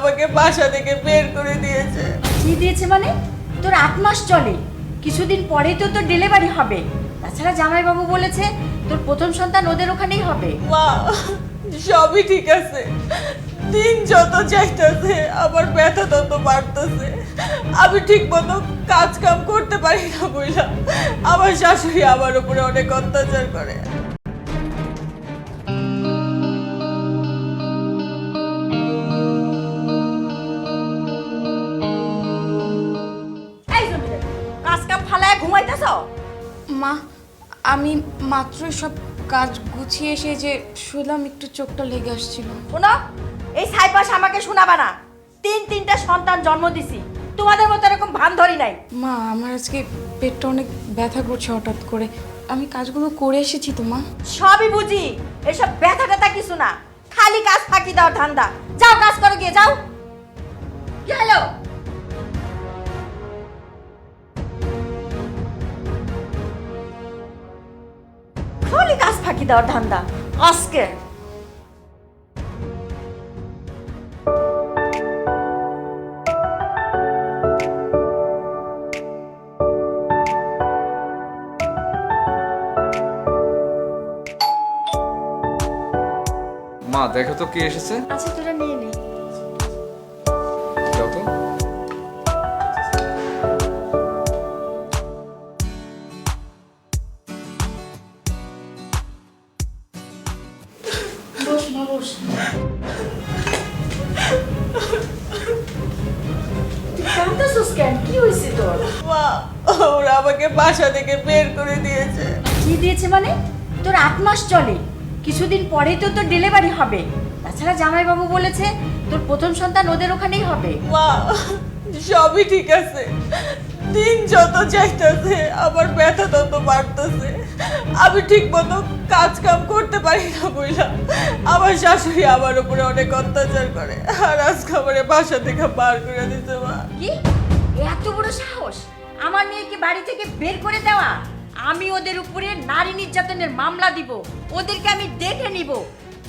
আমাকে বাসা থেকে বের করে দিয়েছে। কি দিয়েছে মানে? তোর আট মাস চলে। কিছুদিন পরেই তো তোর ডেলিভারি হবে। তাছাড়া জামাইবাবু বলেছে তোর প্রথম সন্তান ওদের ওখানেই হবে। মা সবই ঠিক আছে। দিন যত চাইতেছে আমার ব্যথা তত বাড়তেছে। আমি ঠিক মতো কাজ কাম করতে পারি না বইলা। আমার শাশুড়ি আমার উপরে অনেক অত্যাচার করে। মা আমি মাত্র সব কাজ গুছিয়ে এসে যে শুলাম একটু চোখটা লেগে আসছিল। শোনো এই সাইপাস আমাকে শোনাবা না। তিন তিনটা সন্তান জন্ম দিছি। তোমাদের মতো এরকম ভান ধরি নাই। মা আমার আজকে পেটটা অনেক ব্যথা করছে হঠাৎ করে। আমি কাজগুলো করে এসেছি তো মা। সবই বুঝি এসব ব্যথা ট্যাথা কিছু না। খালি কাজ ফাঁকি দাও ধান্দা। যাও কাজ করো গিয়ে যাও। কি হলো? খালি কাজ ফাঁকি দেওয়ার ধান্দা। আজকে। মা দেখো তো কে এসেছে। আচ্ছা তোরা নিয়ে নে। ওরা আমাকে বাসা থেকে বের করে দিয়েছে। কি দিয়েছে মানে? তোর আট মাস চলে। কিছুদিন পরেই তো তোর ডেলিভারি হবে। তাছাড়া জামাইবাবু বলেছে তোর প্রথম সন্তান ওদের ওখানেই হবে। মা সবই ঠিক আছে। দিন যত চাইতেছে আমার ব্যথা তত বাড়তেছে। আমি ঠিক মতো কাজ কাম করতে পারি না বইলা। আমার শাশুড়ি আমার উপরে অনেক অত্যাচার করে। আর আজকে আমার বাসা থেকে বার করে দিতে মা। কি? এত বড় সাহস? আমার মেয়েকে বাড়ি থেকে বের করে দেওয়া। আমি ওদের উপরে নারী নির্যাতনের মামলা দিব। ওদেরকে আমি দেখে নিব।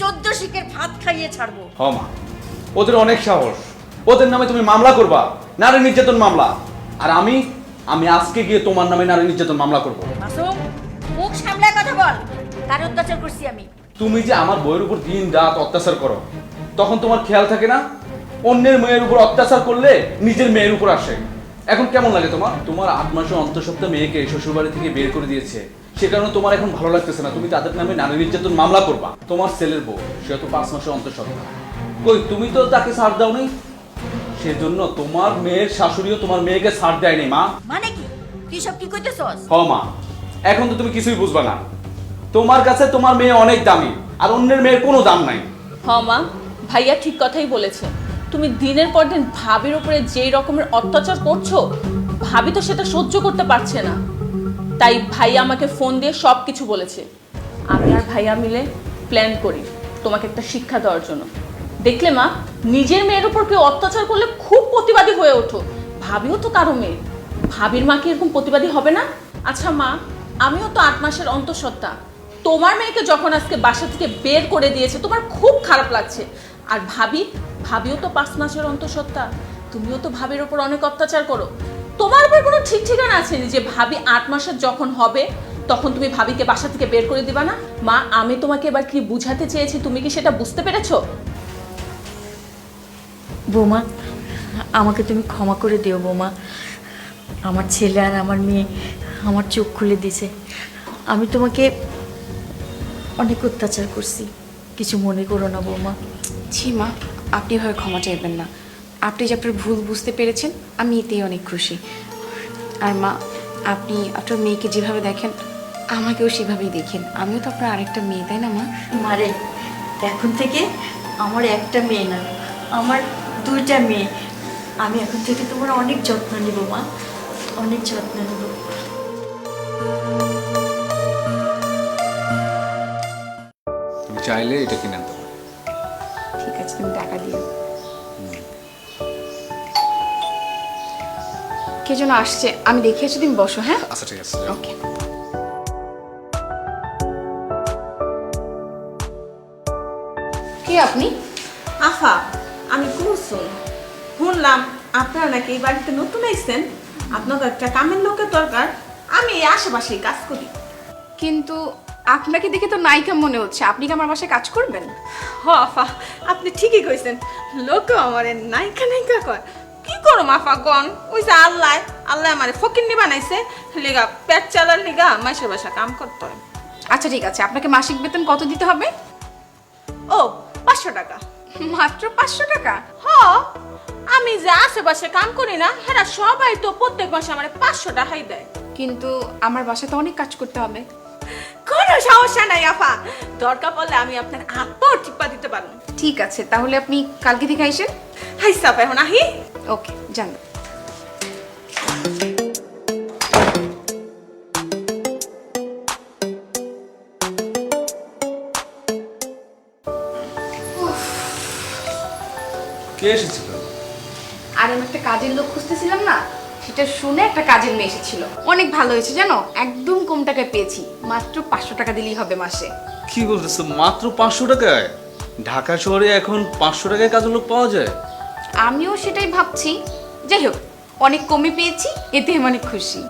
চোদ্দ শিখের ভাত খাইয়ে ছাড়বো। হ মা ওদের অনেক সাহস। ওদের নামে তুমি মামলা করবা নারী নির্যাতন মামলা। আর আমি আমি আজকে গিয়ে তোমার নামে নারী নির্যাতন মামলা করব। মাসুম মুখ সামলায় কথা বল। কার অত্যাচার করছি আমি। তুমি যে আমার বইয়ের উপর দিন রাত অত্যাচার করো তখন তোমার খেয়াল থাকে না? অন্যের মেয়ের উপর অত্যাচার করলে নিজের মেয়ের উপর আসে। এখন কেমন লাগে তোমার? তোমার আট মাসের অন্তঃসপ্তাহ মেয়েকে শ্বশুরবাড়ি থেকে বের করে দিয়েছে সে কারণে তোমার এখন ভালো লাগতেছে না। তুমি তাদের নামে নারী নির্যাতন মামলা করবা। তোমার ছেলের বউ সে তো পাঁচ মাসের অন্তঃসপ্তাহ কই তুমি তো তাকে ছাড় দাও নি সেজন্য তোমার মেয়ের শাশুড়িও তোমার মেয়েকে ছাড় দেয়নি মা। মানে কি? তুই সব কি কইতেছস? হ মা। এখন তো তুমি কিছুই বুঝবা না। তোমার কাছে তোমার মেয়ে অনেক দামি আর অন্যের মেয়ের কোনো দাম নাই। হ মা। ভাইয়া ঠিক কথাই বলেছে। তুমি দিনের পর দিন ভাবির উপরে যেই রকমের অত্যাচার করছ, ভাবি তো সেটা সহ্য করতে পারছে না। তাই ভাইয়া আমাকে ফোন দিয়ে সব কিছু বলেছে। আমি আর ভাইয়া মিলে প্ল্যান করি তোমাকে একটা শিক্ষা দেওয়ার জন্য। দেখলে মা, নিজের মেয়ের উপর কেউ অত্যাচার করলে খুব প্রতিবাদী হয়ে ওঠো। ভাবিও তো কারও মেয়ে। ভাবির মা কি এরকম প্রতিবাদী হবে না? আচ্ছা মা, আমিও তো আট মাসের অন্তঃসত্ত্বা। তোমার মেয়েকে যখন আজকে বাসা থেকে বের করে দিয়েছে, তোমার খুব খারাপ লাগছে। আর ভাবি ভাবিও তো পাঁচ মাসের অন্তঃসত্ত্বা। তুমিও তো ভাবির ওপর অনেক অত্যাচার করো। তোমার উপর কোনো ঠিক ঠিকানা আছে যে ভাবি আট মাসের যখন হবে তখন তুমি ভাবিকে বাসা থেকে বের করে দিবা না? মা আমি তোমাকে এবার কি বুঝাতে চেয়েছি তুমি কি সেটা বুঝতে পেরেছ? বৌমা আমাকে তুমি ক্ষমা করে দিও বৌমা। আমার ছেলে আর আমার মেয়ে আমার চোখ খুলে দিয়েছে। আমি তোমাকে অনেক অত্যাচার করছি। কিছু মনে করো না বৌমা। ছি মা আপনি এভাবে ক্ষমা চাইবেন না। আপনি যে আপনার ভুল বুঝতে পেরেছেন আমি এতেই অনেক খুশি। আর মা আপনি আপনার মেয়েকে যেভাবে দেখেন আমাকেও সেভাবেই দেখেন। আমিও তো আপনার আরেকটা মেয়ে তাই না মা? মারে এখন থেকে আমার একটা মেয়ে না আমার দুইটা মেয়ে। আমি এখন থেকে তোমার অনেক যত্ন নিব মা অনেক যত্ন নেব। তুমি চাইলে এটা কিনে কে যেন আসছে? আমি দেখে এসে তুমি বসো হ্যাঁ? আচ্ছা ঠিক আছে ওকে কে আপনি? আফা আমি কুসুম শুনলাম আপনারা নাকি এই বাড়িতে নতুন আইছেন। আপনাদের একটা কামের লোকের দরকার। আমি এই আশেপাশেই কাজ করি। কিন্তু আপনাকে দেখে তো নায়িকা মনে হচ্ছে। আপনি কি আমার বাসায় কাজ করবেন? হ আফা আপনি ঠিকই কইছেন। লোক আমার নায়িকা নায়িকা কয়। করো মাফা গন ওই যে আল্লাহ আল্লাহ আমার ফকিন্নি বানাইছে। লিগা পেট চালার লিগা মাসের বাসা কাম করতে হয়। আচ্ছা ঠিক আছে আপনাকে মাসিক বেতন কত দিতে হবে? ও পাঁচশো টাকা। মাত্র পাঁচশো টাকা? হ আমি যে আশেপাশে কাম করি না হেরা সবাই তো প্রত্যেক মাসে আমার পাঁচশো টাকাই দেয়। কিন্তু আমার বাসায় তো অনেক কাজ করতে হবে। কোনো সমস্যা নাই আফা দরকার পড়লে আমি আপনার পর টিপা দিতে পারব। ঠিক আছে তাহলে আপনি কালকে থেকে আইসেন? হাই সাপ এখন আহি। ওকে। জান। কে এসেছিল? আর আমি একটা কাজের লোক খুঁজতেছিলাম না সেটা শুনে একটা কাজের মেয়ে এসেছিল। অনেক ভালো হয়েছে জানো একদম কম টাকায় পেয়েছি মাত্র পাঁচশো টাকা দিলেই হবে মাসে। কি বলতেছো মাত্র পাঁচশো টাকায়? ঢাকা শহরে এখন পাঁচশো টাকায় কাজের লোক পাওয়া যায়? আমিও সেটাই ভাবছি যাই হোক অনেক কমে পেয়েছি এতে আমি অনেক খুশি।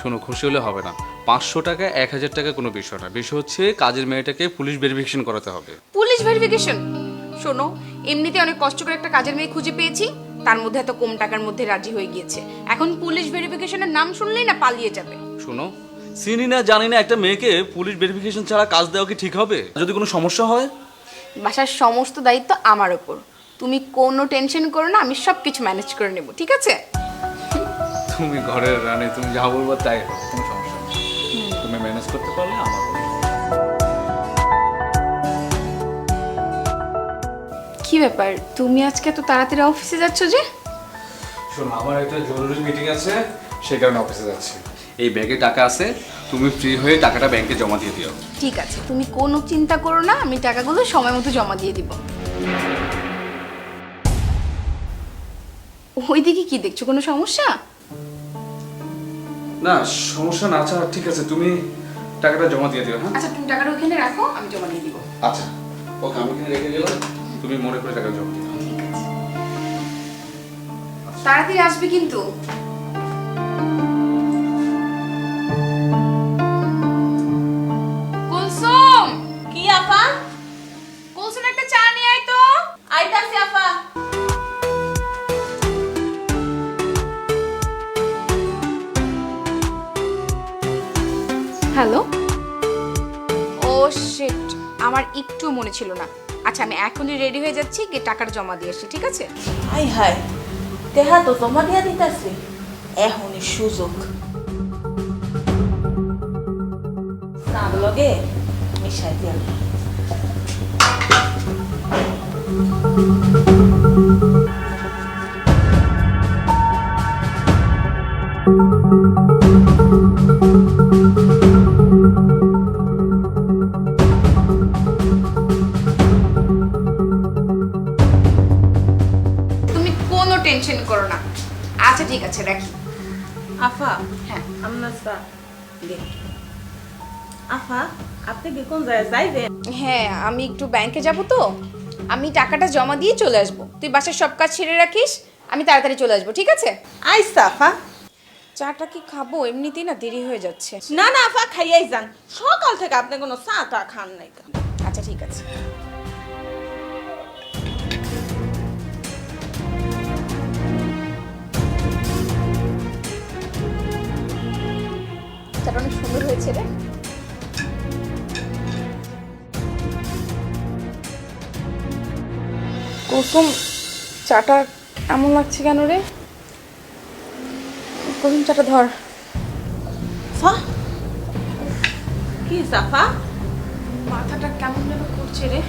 শোনো খুশি হলে হবে না। পাঁচশো টাকা এক হাজার টাকা কোনো বিষয় না। বিষয় হচ্ছে কাজের মেয়েটাকে পুলিশ ভেরিফিকেশন করাতে হবে। পুলিশ ভেরিফিকেশন শোনো এমনিতে অনেক কষ্ট করে একটা কাজের মেয়ে খুঁজে পেয়েছি। তার মধ্যে এত কম টাকার মধ্যে রাজি হয়ে গিয়েছে। এখন পুলিশ ভেরিফিকেশনের নাম শুনলেই না পালিয়ে যাবে। শোনো চিনি না জানি না একটা মেয়েকে পুলিশ ভেরিফিকেশন ছাড়া কাজ দেওয়া কি ঠিক হবে? যদি কোনো সমস্যা হয়? বাসার সমস্ত দায়িত্ব আমার ওপর। তুমি কোনো টেনশন করো না আমি সব কিছু ম্যানেজ করে নেব ঠিক আছে? তুমি ঘরের রানে তুমি যা বলব তাই কোনো সমস্যা নেই। তুমি ম্যানেজ করতে পারলে আমার কি ব্যাপার? তুমি আজকে এত তাড়াতাড়ি অফিসে যাচ্ছ যে? শোনো আমার একটা জরুরি মিটিং আছে সেই কারণে অফিসে যাচ্ছি। এই ব্যাগে টাকা আছে তুমি ফ্রি হয়ে টাকাটা ব্যাংকে জমা দিয়ে দিও। ঠিক আছে তুমি কোনো চিন্তা করো না আমি টাকাগুলো সময় মতো জমা দিয়ে দিব। ওইদিকে কি দেখছ? কোনো সমস্যা? না সমস্যা না আচ্ছা ঠিক আছে তুমি টাকাটা জমা দিয়ে দিও হ্যাঁ? আচ্ছা তুমি টাকাটা ওখানে রাখো আমি জমা দিয়ে দিব। আচ্ছা ওকে আমি এখানে রেখে গেলাম তুমি মনে করে টাকা জমা দিও। তাড়াতাড়ি আসবে কিন্তু। কুলসুম কি আফা? কুলসুম একটা চা নিয়ে হ্যালো ও শিট আমার একটু মনে ছিল না। আচ্ছা আমি এখনই রেডি হয়ে যাচ্ছি গিয়ে টাকাটা জমা দিয়ে আসছি ঠিক আছে? হাই হাই। দেহা তো জমা দিয়া দিতাছি। এখনই সুযোগ। তার লগে মিশাই দিয়া তুমি টেনশন করো না। আচ্ছা ঠিক আছে রাখি। আফা হ্যাঁ। আমরা সা দে। আফা আপনি কি কোন জায়গায় যাইবেন? হ্যাঁ আমি একটু ব্যাংকে যাব তো। আমি টাকাটা জমা দিয়ে চলে আসব। তুই বাসার সব কাজ ছেড়ে রাখিস আমি তাড়াতাড়ি চলে আসব ঠিক আছে? আইসা আফা। চাটা কি খাব? এমনিতেই না দেরি হয়ে যাচ্ছে। না না আফা খাইয়াই যান। সকাল থেকে আপনি কোনো চা টা খান নাই আচ্ছা ঠিক আছে। অনেক সুন্দর হয়েছে রে। কুসুম চাটা এমন লাগছে কেন রে? কুসুম চাটা ধর। কি সাফা? মাথাটা কেমন যেন করছে রে।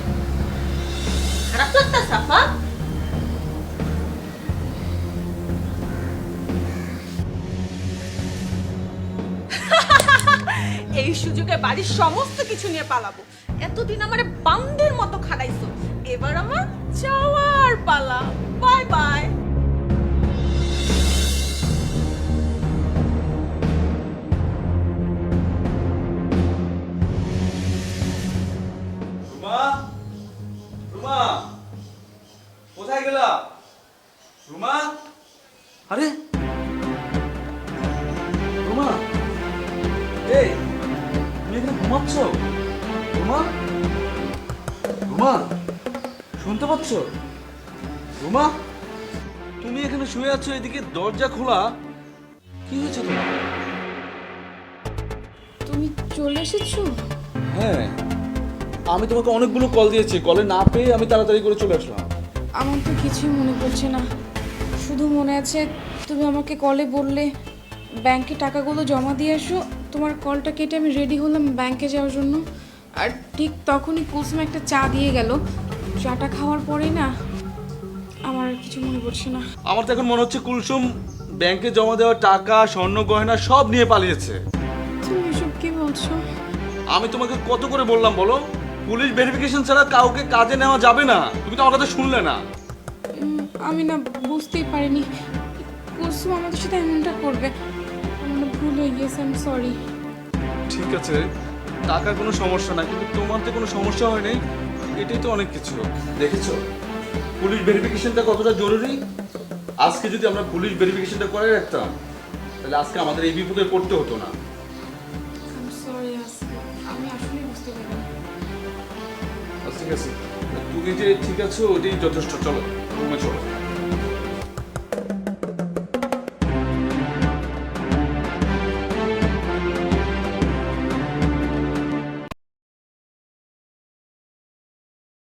খারাপ লাগতা সাফা? সুযোগে বাড়ির সমস্ত কিছু নিয়ে পালাবো। এতদিন আমার বান্দের মতো খাড়াইছো এবার আমার চাওয়ার পালা। Bye bye. রুমা তুমি এখানে শুয়ে আছো এদিকে দরজা খোলা। কি হয়েছে তোমার? তুমি চলে এসেছ? হ্যাঁ আমি তোমাকে অনেকগুলো কল দিয়েছি কলে না পেয়ে আমি তাড়াতাড়ি করে চলে আসলাম। আমার তো কিছুই মনে পড়ছে না। শুধু মনে আছে তুমি আমাকে কলে বললে ব্যাংকে টাকাগুলো জমা দিয়ে এসো তোমার কলটা কেটে আমি রেডি হলাম ব্যাংকে যাওয়ার জন্য। আর ঠিক তখনই কুসুম একটা চা দিয়ে গেল। চাটা খাওয়ার পরেই না আমার কিছু মনে পড়ছে না। আমার তো এখন মনে হচ্ছে কুলসুম ব্যাংকে জমা দেওয়া টাকা স্বর্ণ গয়না সব নিয়ে পালিয়েছে। তুমি এসব কি বলছো? আমি তোমাকে কত করে বললাম বলো? পুলিশ ভেরিফিকেশন ছাড়া কাউকে কাজে নেওয়া যাবে না। তুমি তো আমার কথা শুনলে না। উম, আমি না বুঝতেই পারিনি। কুসুম আমাদের সাথে এমনটা করবে। আমার না ভুল হয়ে গিয়েছে আমি সরি ঠিক আছে টাকার কোনো সমস্যা না কিন্তু তোমার তো কোনো সমস্যা হয় নাই এটাই তো অনেক কিছু। দেখেছ? পুলিশ ভেরিফিকেশনটা কতটা জরুরি? আজকে যদি আমরা পুলিশ ভেরিফিকেশনটা করে রাখতাম তাহলে আজকে আমাদের এই বিপদে পড়তে হতো না। আচ্ছা, ঠিক আছে। তুমি যে ঠিক আছো ওটাই যথেষ্ট। চলো রুমে চলো।